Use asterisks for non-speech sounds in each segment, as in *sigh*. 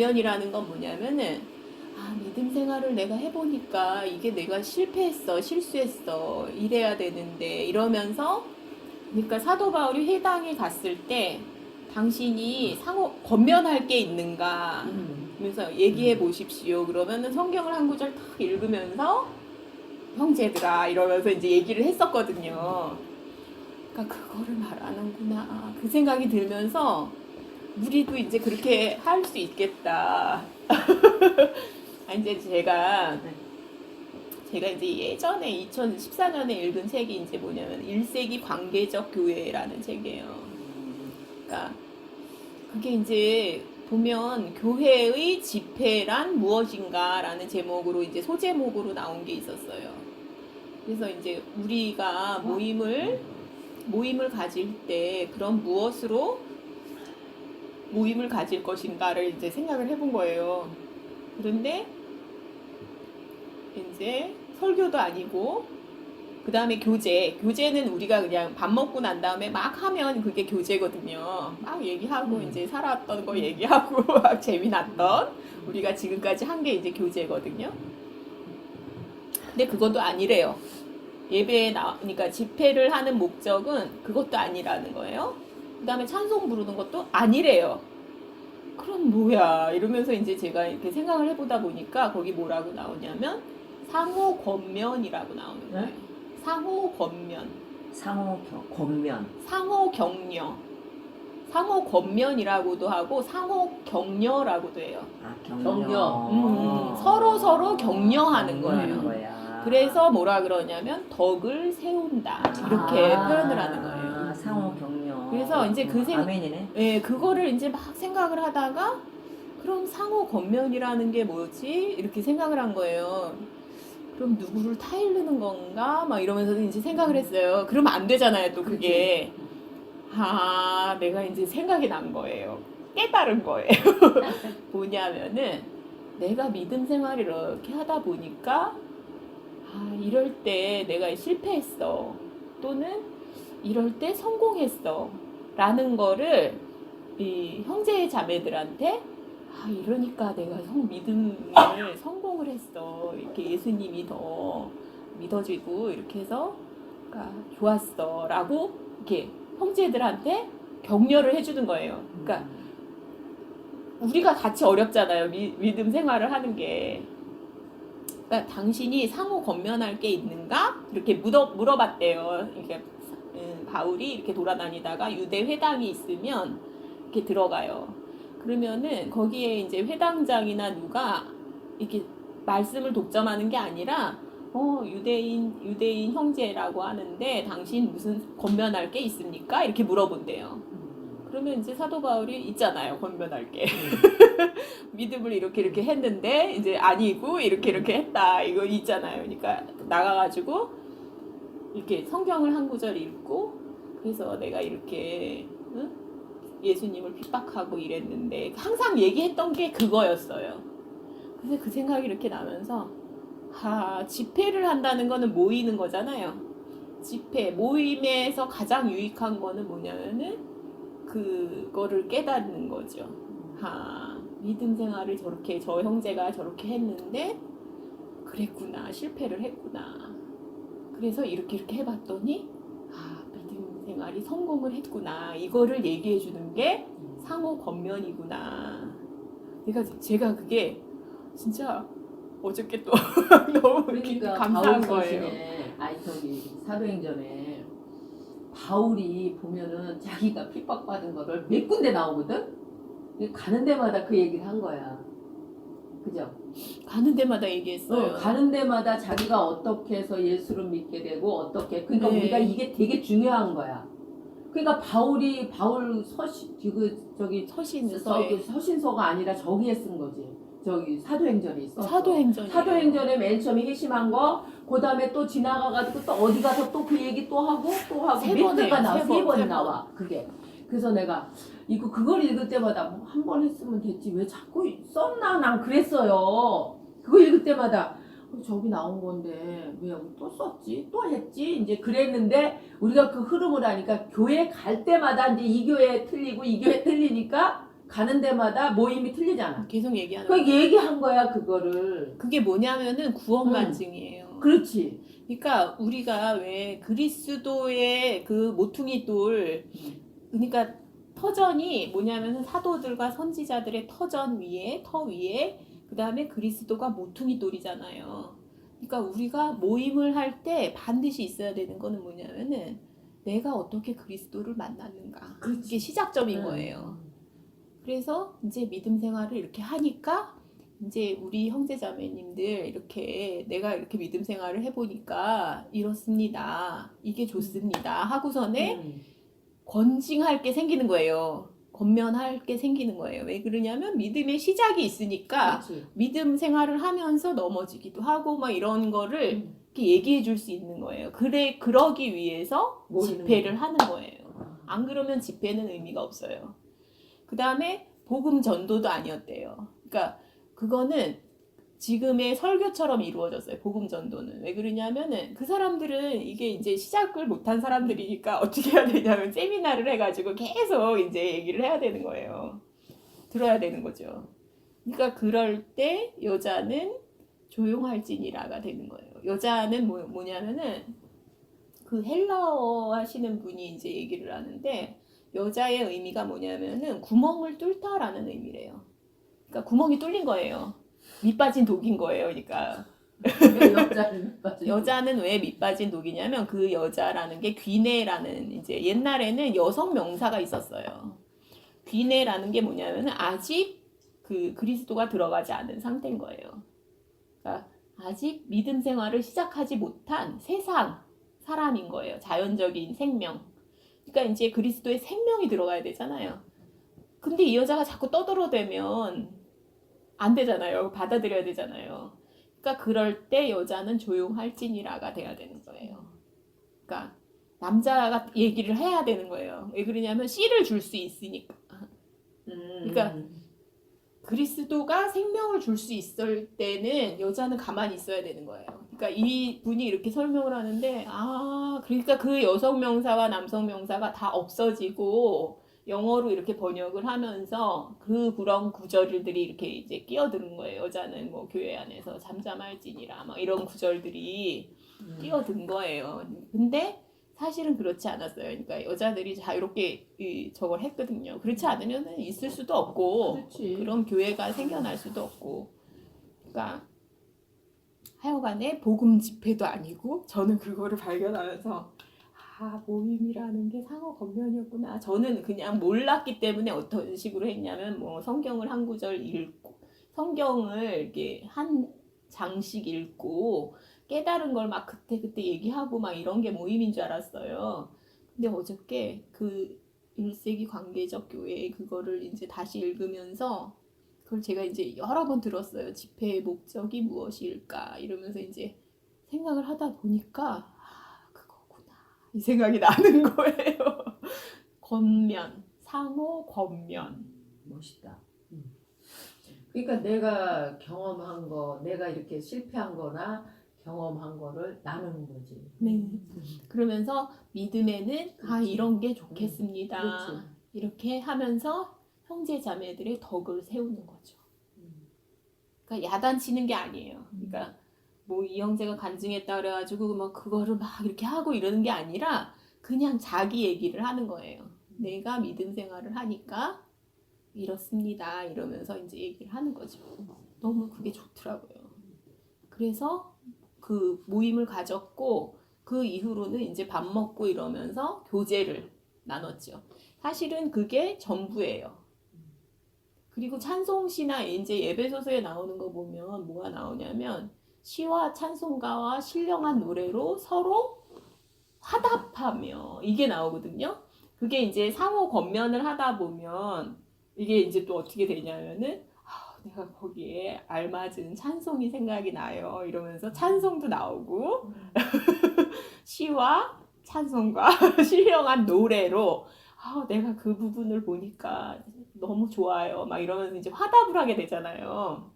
겉면이라는 건 뭐냐면은 아 믿음 생활을 내가 해보니까 이게 내가 실패했어 실수했어 이래야 되는데 이러면서 그러니까 사도 바울이 회당에 갔을 때 당신이 상호 겉면할 게 있는가 음. 그래서 얘기해 보십시오 그러면은 성경을 한 구절 딱 읽으면서 형제들아 이러면서 이제 얘기를 했었거든요. 그러니까 그거를 말하는구나 그 생각이 들면서 우리도 이제 그렇게 할 수 있겠다. *laughs* 아, 이제 제가 제가 이제 예전에 2014년에 읽은 책이 이제 뭐냐면 1세기 관계적 교회라는 책이에요. 그러니까 그게 이제 보면 교회의 집회란 무엇인가라는 제목으로 이제 소제목으로 나온 게 있었어요. 그래서 이제 우리가 모임을 모임을 가질 때 그런 무엇으로 모임을 가질 것인가를 이제 생각을 해본 거예요. 그런데 이제 설교도 아니고 그 다음에 교재. 교재는 우리가 그냥 밥 먹고 난 다음에 막 하면 그게 교재거든요. 막 얘기하고 음. 이제 살았던 거 얘기하고 *laughs* 막 재미났던 우리가 지금까지 한 게 이제 교재거든요. 근데 그것도 아니래요. 예배에 나, 그러니까 집회를 하는 목적은 그것도 아니라는 거예요. 그 다음에 찬송 부르는 것도 아니래요. 그럼 뭐야? 이러면서 이제 제가 이렇게 생각을 해보다 보니까 거기 뭐라고 나오냐면 상호 권면이라고 나오는 거예요. 네? 상호 권면, 상호 겨- 겉면. 상호 격려, 상호 권면이라고도 하고 상호 격려라고도 해요. 아 격려. 격려. 음, 서로 서로 격려하는 격려하는 거예요. 거야. 그래서 뭐라 그러냐면 덕을 세운다 이렇게 아, 표현을 하는 거예요. 아, 상호 격려. 그래서 이제 그 생- 아멘이네. 예, 그거를 이제 막 생각을 하다가 그럼 상호 권면이라는 게 뭐지? 이렇게 생각을 한 거예요. 그럼 누구를 타일르는 건가? 막 이러면서 이제 생각을 했어요. 그러면 안 되잖아요, 또 그게. 아, 내가 이제 생각이 난 거예요. 깨달은 거예요. *laughs* 뭐냐면은 내가 믿음 생활을 이렇게 하다 보니까 아, 이럴 때 내가 실패했어. 또는 이럴 때 성공했어. 라는 거를 이 형제 자매들한테 아 이러니까 내가 성 믿음을 *laughs* 성공을 했어 이렇게 예수님이 더 믿어지고 이렇게 해서 그러니까 좋았어 라고 이렇게 형제들한테 격려를 해주는 거예요. 그러니까 우리가 같이 어렵잖아요. 미, 믿음 생활을 하는 게. 그러니까 당신이 상호 권면할 게 있는가? 이렇게 물어, 물어봤대요. 이렇게 음, 바울이 이렇게 돌아다니다가 유대 회당이 있으면 이렇게 들어가요. 그러면은 거기에 이제 회당장이나 누가 이렇게 말씀을 독점하는 게 아니라 어 유대인 유대인 형제라고 하는데 당신 무슨 권면할 게 있습니까? 이렇게 물어본대요. 그러면 이제 사도 바울이 있잖아요. 권면할 게. *laughs* 믿음을 이렇게 이렇게 했는데 이제 아니고 이렇게 이렇게 했다. 이거 있잖아요. 그러니까 나가가지고 이렇게 성경을 한 구절 읽고 그래서 내가 이렇게 응? 예수님을 핍박하고 이랬는데 항상 얘기했던 게 그거였어요. 그래서 그 생각이 이렇게 나면서 아 집회를 한다는 거는 모이는 거잖아요. 집회 모임에서 가장 유익한 거는 뭐냐면은 그거를 깨닫는 거죠. 아 믿음 생활을 저렇게 저 형제가 저렇게 했는데 그랬구나 실패를 했구나. 그래서 이렇게 이렇게 해봤더니 아 믿음 생활이 성공을 했구나 이거를 얘기해 주는 게 상호 권면이구나. 그러니까 제가 그게 진짜 어저께 또 *laughs* 너무 그러니까 감사한 거예요. 아니 저기 사도행전에 바울이 보면은 자기가 핍박받은 거를 몇 군데 나오거든. 가는 데마다 그 얘기를 한 거야. 그죠? 가는 데마다 얘기했어요. 어, 가는 데마다 자기가 어떻게 해서 예수를 믿게 되고 어떻게 그러니까 네. 우리가 이게 되게 중요한 거야. 그러니까 바울이 바울 서신 그 저기 서신서에 저기 서신서가 아니라 저기에 쓴 거지. 저기 사도행전에 있어. 사도행전 사도행전에 맨 처음에 회심한 거, 그 다음에 또 지나가가지고 또 어디 가서 또 그 얘기 또 하고 또 하고 세 개가 나와 세 번. 나와 그게. 그래서 내가 이거 그걸 읽을 때마다 뭐 한 번 했으면 됐지 왜 자꾸 썼나 난 그랬어요. 그거 읽을 때마다 어, 저기 나온 건데 왜 또 썼지 또 했지 이제 그랬는데 우리가 그 흐름을 하니까 교회 갈 때마다 이제 이 교회 틀리고 이 교회 틀리니까 가는 데마다 모임이 틀리잖아. 계속 얘기하는 그 거예요. 얘기한 거야 그거를. 그게 뭐냐면은 구원간증이에요. 그렇지. 그러니까 우리가 왜 그리스도의 그 모퉁이 돌, 그러니까 터전이 뭐냐면은 사도들과 선지자들의 터전 위에 터 위에 그 다음에 그리스도가 모퉁이 돌이잖아요. 그러니까 우리가 모임을 할 때 반드시 있어야 되는 거는 뭐냐면은 내가 어떻게 그리스도를 만났는가. 그게 시작점인 음. 거예요. 그래서 이제 믿음 생활을 이렇게 하니까 이제 우리 형제 자매님들 이렇게 내가 이렇게 믿음 생활을 해보니까 이렇습니다. 이게 좋습니다. 하고서는 음. 권징할 게 생기는 거예요. 권면할 게 생기는 거예요. 왜 그러냐면 믿음의 시작이 있으니까 그렇지. 믿음 생활을 하면서 넘어지기도 하고 막 이런 거를 음. 이렇게 얘기해 줄 수 있는 거예요. 그래 그러기 위해서 집회를 거예요. 하는 거예요. 안 그러면 집회는 의미가 없어요. 그 다음에 복음 전도도 아니었대요. 그러니까 그거는 지금의 설교처럼 이루어졌어요. 복음 전도는 왜 그러냐면은 그 사람들은 이게 이제 시작을 못한 사람들이니까 어떻게 해야 되냐면 세미나를 해가지고 계속 이제 얘기를 해야 되는 거예요. 들어야 되는 거죠. 그러니까 그럴 때 여자는 조용할지니라가 되는 거예요. 여자는 뭐, 뭐냐면은 그 헬라어 하시는 분이 이제 얘기를 하는데 여자의 의미가 뭐냐면은 구멍을 뚫다라는 의미래요. 그러니까 구멍이 뚫린 거예요. 밑빠진 독인 거예요. 그러니까 여자는 맞아. 여자는 왜 밑빠진 독이냐면 그 여자라는 게 귀내라는 이제 옛날에는 여성 명사가 있었어요. 귀내라는 게 뭐냐면은 아직 그 그리스도가 들어가지 않은 상태인 거예요. 그러니까 아직 믿음 생활을 시작하지 못한 세상 사람인 거예요. 자연적인 생명. 그러니까 이제 그리스도의 생명이 들어가야 되잖아요. 근데 이 여자가 자꾸 떠들어대면 안 되잖아요. 받아들여야 되잖아요. 그러니까 그럴 때 여자는 조용할지니라가 돼야 되는 거예요. 그러니까 남자가 얘기를 해야 되는 거예요. 왜 그러냐면 씨를 줄 수 있으니까. 음. 그러니까 그리스도가 생명을 줄 수 있을 때는 여자는 가만히 있어야 되는 거예요. 그러니까 이 분이 이렇게 설명을 하는데 아 그러니까 그 여성 명사와 남성 명사가 다 없어지고 영어로 이렇게 번역을 하면서 그 그런 구절들이 이렇게 이제 끼어드는 거예요. 여자는 뭐 교회 안에서 잠잠할지니라 막 이런 구절들이 음. 뛰어든 거예요. 근데 사실은 그렇지 않았어요. 그러니까 여자들이 자유롭게 이 저걸 했거든요. 그렇지 않으면 있을 수도 없고 그렇지. 그런 교회가 생겨날 수도 없고. 그러니까 하여간에 복음 집회도 아니고 저는 그거를 발견하면서 아 모임이라는 게 상호 겉면이었구나. 저는 그냥 몰랐기 때문에 어떤 식으로 했냐면 뭐 성경을 한 구절 읽고 성경을 이렇게 한 장씩 읽고 깨달은 걸 막 그때 그때 얘기하고 막 이런 게 모임인 줄 알았어요. 근데 어저께 그 1세기 관계적 교회의 그거를 이제 다시 읽으면서 그걸 제가 이제 여러 번 들었어요. 집회의 목적이 무엇일까 이러면서 이제 생각을 하다 보니까 아, 그거구나. 이 생각이 나는 *laughs* 거예요. 겉면, 상호 겉면. 멋있다. 음. 그러니까 내가 경험한 거, 내가 이렇게 실패한 거나 경험한 거를 나누는 거지. 네. 음. 그러면서 믿음에는 아 그렇지. 이런 게 좋겠습니다. 그렇지. 이렇게 하면서 형제 자매들의 덕을 세우는 거죠. 음. 그러니까 야단치는 게 아니에요. 그러니까 뭐 이 형제가 간증했다 그래가지고 막 그거를 막 이렇게 하고 이러는 게 아니라 그냥 자기 얘기를 하는 거예요. 내가 믿음 생활을 하니까 이렇습니다. 이러면서 이제 얘기를 하는 거죠. 너무 그게 좋더라고요. 그래서 그 모임을 가졌고 그 이후로는 이제 밥 먹고 이러면서 교제를 나눴죠. 사실은 그게 전부예요. 그리고 찬송시나 이제 예배소서에 나오는 거 보면 뭐가 나오냐면 시와 찬송가와 신령한 노래로 서로 화답하며 이게 나오거든요. 그게 이제 상호 권면을 하다 보면 이게 이제 또 어떻게 되냐면은 아, 내가 거기에 알맞은 찬송이 생각이 나요. 이러면서 찬송도 나오고 *laughs* 시와 찬송과 *laughs* 신령한 노래로 아, 내가 그 부분을 보니까 너무 좋아요. 막 이러면서 이제 화답을 하게 되잖아요.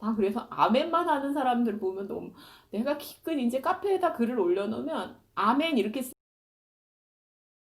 나 그래서 아멘만 하는 사람들 보면 너무 내가 기껏 이제 카페에다 글을 올려놓으면 아멘 이렇게